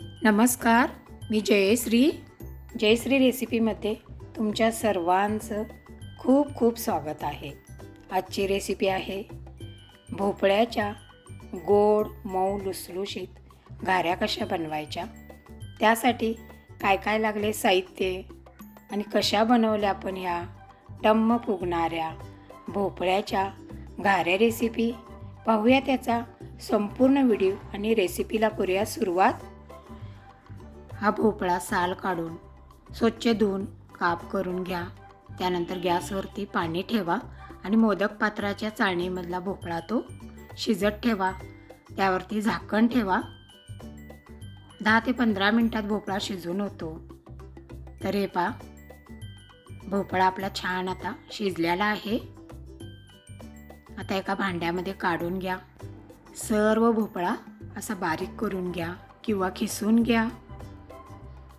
नमस्कार मी जयश्री. जयश्री रेसिपीमध्ये तुमच्या सर्वांचं खूप खूप स्वागत आहे. आजची रेसिपी आहे भोपळ्याच्या गोड मऊ लुसलुशीत घाऱ्या कशा बनवायच्या? त्यासाठी काय काय लागले साहित्य? आणि कशा बनवल्या आपण ह्या टम्म फुगणाऱ्या भोपळ्याच्या घाऱ्या रेसिपी पाहूया त्याचा संपूर्ण व्हिडिओ आणि रेसिपीला करूया सुरुवात. हा भोपळा साल काढून स्वच्छ धुवून काप करून घ्या. त्यानंतर गॅसवरती पाणी ठेवा आणि मोदक पात्राच्या चाळणीमधला भोपळा तो शिजत ठेवा. त्यावरती झाकण ठेवा. दहा ते पंधरा मिनटात भोपळा शिजून होतो. तर हे पा भोपळा आपला छान आता शिजलेला आहे. आता एका भांड्यामध्ये काढून घ्या. सर्व भोपळा असा बारीक करून घ्या किंवा खिसून घ्या.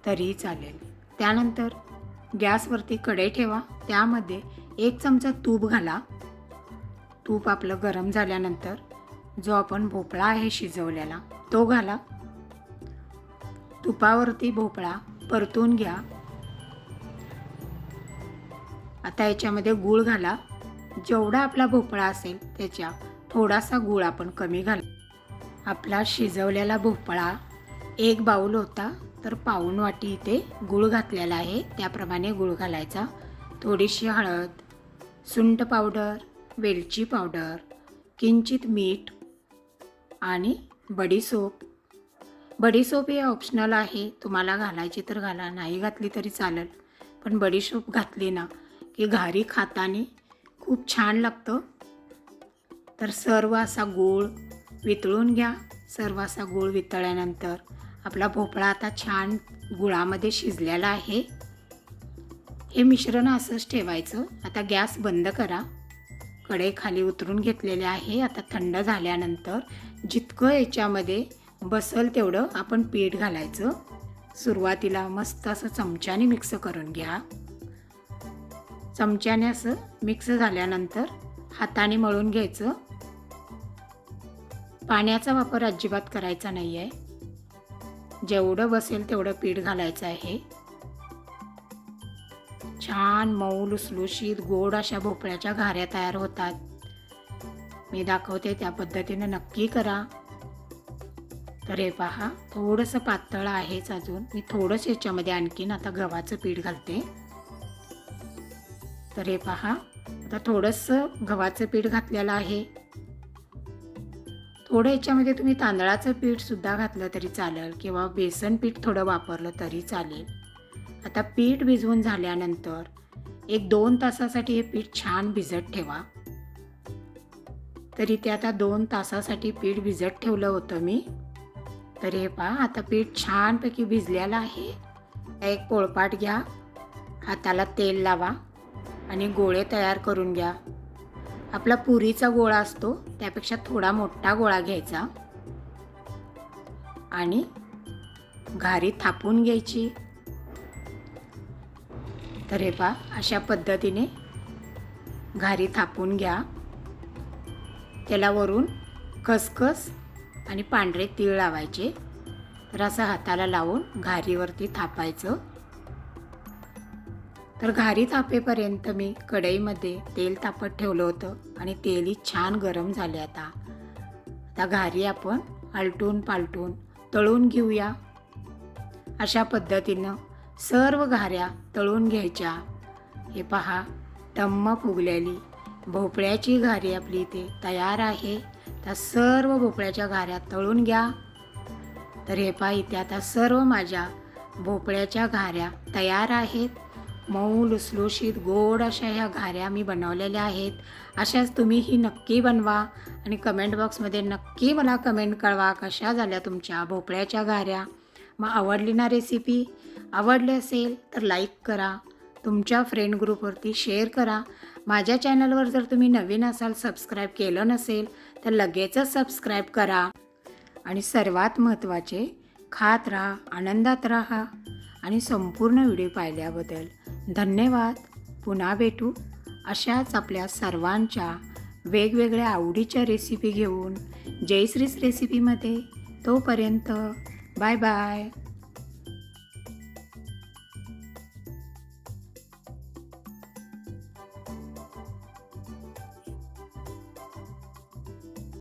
तरी चालेल. त्यानंतर गॅसवरती कढई ठेवा. त्यामध्ये एक चमचा तूप घाला. तूप आपलं गरम झाल्यानंतर जो आपण भोपळा आहे शिजवलेला तो घाला. तुपावरती भोपळा परतून घ्या. आता याच्यामध्ये गूळ घाला. जेवढा आपला भोपळा असेल त्याच्या थोडासा गूळ आपण कमी घाला. आपला शिजवलेला भोपळा एक बाऊल होता. तर पाऊण वाटी इथे गूळ घातलेला आहे. त्याप्रमाणे गूळ घालायचा. थोडीशी हळद सुंट पावडर वेलची पावडर किंचित मीठ आणि बडीसोप बडीसोप हे ऑप्शनल आहे. तुम्हाला घालायची तर घाला नाही घातली तरी चालेल. पण बडीसोप घातली ना की घारी खाताना खूप छान लागतं. तर सर्व असा गूळ वितळून घ्या. सर्व असा गूळ वितळल्यानंतर आपला भोपळा आता छान गुळामध्ये शिजलेला आहे. हे मिश्रण असंच ठेवायचं. आता गॅस बंद करा. कढई खाली उतरून घेतलेले आहे. आता थंड झाल्यानंतर जितकं याच्यामध्ये बसल तेवढं आपण पीठ घालायचं. सुरुवातीला मस्त असं चमच्याने मिक्स करून घ्या. चमच्याने असं मिक्स झाल्यानंतर हाताने मळून घ्यायचं. पाण्याचा वापर अजिबात करायचा नाही आहे जेवढं बसेल तेवढं पीठ घालायचं आहे. छान मऊ लुसलुशीत गोड अशा भोपळ्याच्या घाऱ्या तयार होतात. मी दाखवते त्या पद्धतीनं नक्की करा. तर हे पहा थोडंसं पातळ आहेच अजून. मी थोडंसं याच्यामध्ये आणखीन आता गव्हाचं पीठ घालते. तर हे पहा आता थोडंसं गव्हाचं पीठ घातलेलं आहे. थोडं याच्यामध्ये तुम्ही तांदळाचं पीठसुद्धा घातलं तरी चालेल किंवा बेसन पीठ थोडं वापरलं तरी चालेल. आता पीठ भिजवून झाल्यानंतर एक दोन तासासाठी हे पीठ छान भिजत ठेवा. तरी ते आता दोन तासासाठी पीठ भिजत ठेवलं होतं मी. तर हे पहा आता पीठ छानपैकी भिजलेलं आहे. एक पोळपाट घ्या हाताला तेल लावा आणि गोळे तयार करून घ्या. आपला पुरीचा गोळा असतो त्यापेक्षा थोडा मोठा गोळा घ्यायचा. आणि घारी थापून घ्यायची. तर हे पा अशा पद्धतीने घारी थापून घ्या. त्याला वरून खसखस आणि पांढरे तीळ लावायचे. तर असं हाताला लावून घारीवरती थापायचं. तर घारी तापेपर्यंत मी कढईमध्ये तेल तापत ठेवलं होतं आणि तेलही छान गरम झाले आता. आता घारी आपण आलटून पालटून तळून घेऊया. अशा पद्धतीनं सर्व घाऱ्या तळून घ्यायच्या. हे पहा टम्म फुगलेली. भोपळ्याची घारी आपली इथे तयार आहे. त्या सर्व भोपळ्याच्या घाऱ्या तळून घ्या. तर हे पहा इथे आता सर्व माझ्या भोपळ्याच्या घाऱ्या तयार आहेत. मऊ लुसलुशीत गोड अशा ह्या घाऱ्या मी बनवलेल्या आहेत. अशाच तुम्ही ही नक्की बनवा आणि कमेंट बॉक्समध्ये नक्की मला कमेंट कळवा कशा झाल्या तुमच्या भोपळ्याच्या घाऱ्या मग आवडली ना रेसिपी आवडली असेल तर लाईक करा. तुमच्या फ्रेंड ग्रुपवरती शेअर करा. माझ्या चॅनलवर जर तुम्ही नवीन असाल सबस्क्राईब केलं नसेल तर लगेचच सबस्क्राईब करा. आणि सर्वात महत्त्वाचे खात राहा आनंदात राहा. आणि संपूर्ण व्हिडिओ पाहिल्याबद्दल धन्यवाद. पुन्हा भेटू अशाच आपल्या सर्वांच्या वेगवेगळ्या आवडीच्या रेसिपी घेऊन. जयश्रीच रेसिपीमध्ये तोपर्यंत बाय बाय